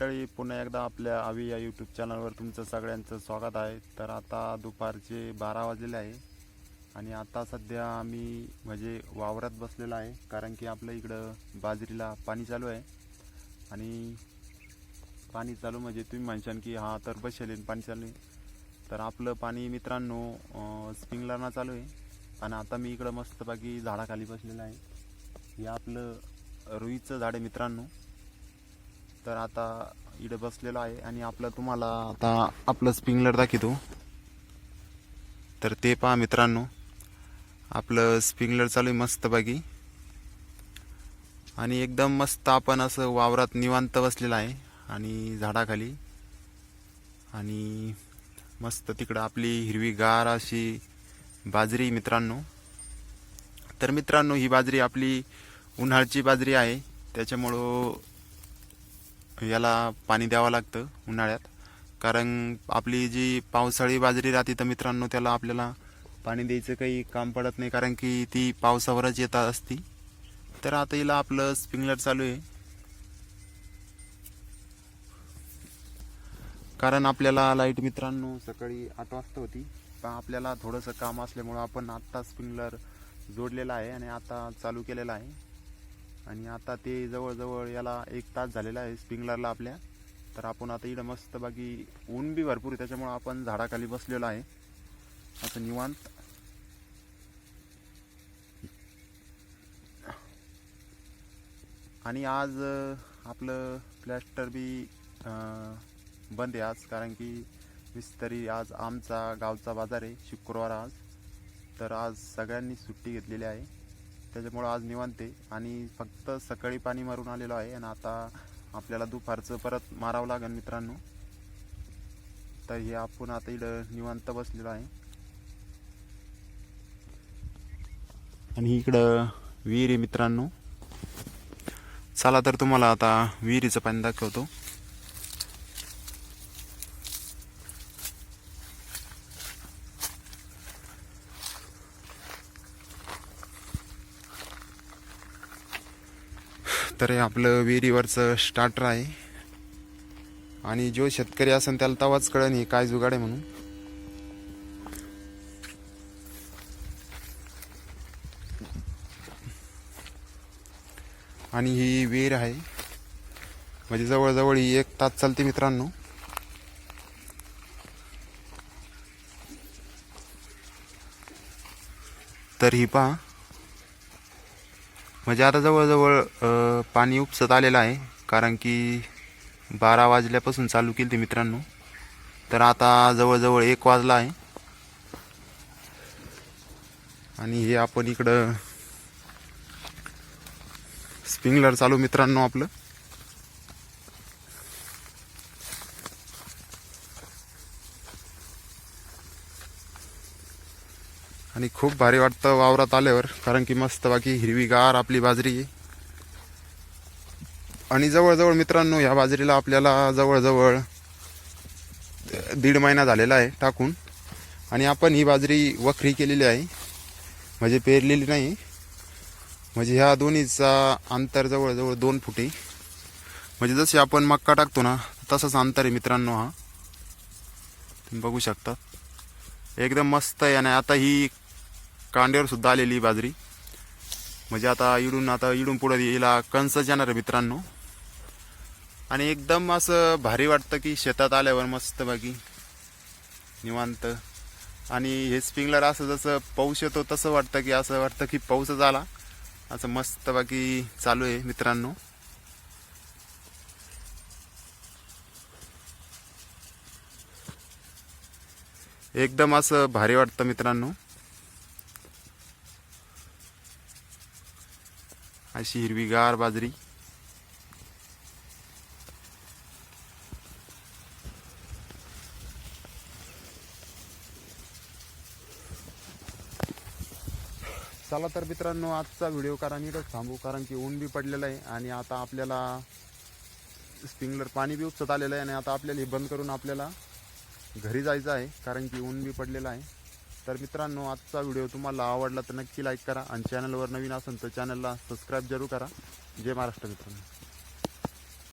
मंडळी पुन्हा एकदा आपल्या आवी या यूट्यूब चॅनलवर तुमचं सगळ्यांचं स्वागत आहे. तर आता दुपारचे बारा वाजलेले आहे आणि आता सध्या आम्ही म्हणजे वावरात बसलेलो आहे कारण की आपलं इकडं बाजरीला पाणी चालू आहे. आणि पाणी चालू म्हणजे तुम्ही म्हणशान की हा तर बसेल पाणी चालू आहे. तर आपलं पाणी मित्रांनो स्प्रिंगलरना चालू आहे. आणि आता मी इकडं मस्तपैकी झाडाखाली बसलेलं आहे. हे आपलं रुईचं झाड आहे मित्रांनो. तर आता इकडे बसलेलो आहे आणि आपलं तुम्हाला आता आपलं स्प्रिंगलर दाखवतो. तर ते पहा मित्रांनो आपलं स्प्रिंगलर चालू आहे मस्त मस्तपैकी. आणि एकदम मस्त आपण असं वावरात निवांत बसलेलं आहे आणि झाडाखाली. आणि मस्त तिकडं आपली हिरवीगार अशी बाजरी मित्रांनो. तर मित्रांनो ही बाजरी आपली उन्हाळची बाजरी आहे. त्याच्यामुळं याला पाणी द्यावं लागतं उन्हाळ्यात. कारण आपली जी पावसाळी बाजरी राहते तर मित्रांनो त्याला आपल्याला पाणी द्यायचं काही काम पडत नाही. कारण की ती पावसावरच येत असती. तर आता हिला आपलं स्प्रिंगलर चालू आहे. कारण आपल्याला लाइट मित्रांनो सकाळी आठ वाजता होती. पण आपल्याला थोडंसं काम असल्यामुळं आपण आत्ता स्प्रिंगलर जोडलेला आहे आणि आता चालू केलेला आहे. आणि आता ते जवळजवळ याला एक तास झालेला आहे स्प्रिंगलरला आपल्या. तर आपण आता इकडं मस्त बाकी ऊन बी भरपूर आहे त्याच्यामुळं आपण झाडाखाली बसलेलो आहे. असं निवांत. आणि आज आपलं प्लॅस्टर बी बंद आहे आज कारण की विस्तरी आज आमचा गावचा बाजार आहे शुक्रवार आज. तर आज सगळ्यांनी सुट्टी घेतलेली आहे. त्याच्यामुळं आज निवांते आणि फक्त सकाळी पाणी मारून आलेलो आहे आणि आता आपल्याला दुपारचं परत मारावं लागेल मित्रांनो. तर हे आपण आता इकडं निवांत बसलेलो आहे. आणि इकडं विहीर आहे मित्रांनो. चला तर तुम्हाला आता विहिरीचं पाणी दाखवतो. तर हे आपलं विहिरीवरचं स्टार्टर आहे. आणि जो शेतकरी असेल त्याला तवाच कळण हे काय जुगाड आहे म्हणून. आणि ही विहीर आहे. म्हणजे जवळजवळ ही एक तास चालते मित्रांनो. तर ही पहा. म्हणजे आता जवळजवळ पाणी उपसत आलेलं आहे. कारण की बारा वाजल्यापासून चालू केली ते मित्रांनो. तर आता जवळजवळ एक वाजला आहे. आणि हे आपण इकडं स्प्रिंगलर चालू मित्रांनो आपलं. आणि खूप भारी वाटतं वावरात आल्यावर कारण की मस्त बाकी हिरवीगार आपली बाजरी. आहे आणि जवळजवळ मित्रांनो ह्या बाजरीला आपल्याला जवळजवळ दीड महिना झालेला आहे टाकून. आणि आपण ही बाजरी वखरी केलेली आहे. म्हणजे पेरलेली नाही. म्हणजे ह्या दोन्हीचा अंतर जवळजवळ दोन फुटे. म्हणजे जसे आपण मक्का टाकतो ना तसंच अंतर आहे मित्रांनो हा. तुम्ही बघू शकता. एकदम मस्त आहे आणि आता ही कांड्यावर सुद्धा आलेली बाजरी. म्हणजे आता इडून आता इडून पुढे येईला कंसच येणार आहे मित्रांनो. आणि एकदम असं भारी वाटतं की शेतात आल्यावर मस्त बाकी. निवांत. आणि हे स्प्रिंगलर असं जसं पाऊस येतो तसं वाटतं की असं वाटतं की पाऊसच आला असं मस्त बाकी चालू आहे मित्रांनो. एकदम असं भारी वाटतं मित्रांनो. अशी हिरवीगार बाजरी. चला तर मित्रांनो आजचा व्हिडिओ कारण इथंच थांबू कारण की ऊन बी पडलेलं आहे आणि आता आपल्याला स्प्रिंगलर पाणी बी उपसत आलेलं आहे आणि आता आपल्याला हे बंद करून आपल्याला घरी जायचं आहे कारण की ऊन बी पडलेलं आहे. तर मित्रांनो आजचा व्हिडिओ तुम्हाला आवडला तर नक्की लाईक करा आणि चॅनलवर नवीन असेल तर चॅनलला सबस्क्राईब जरूर करा. जय महाराष्ट्र मित्रांनो.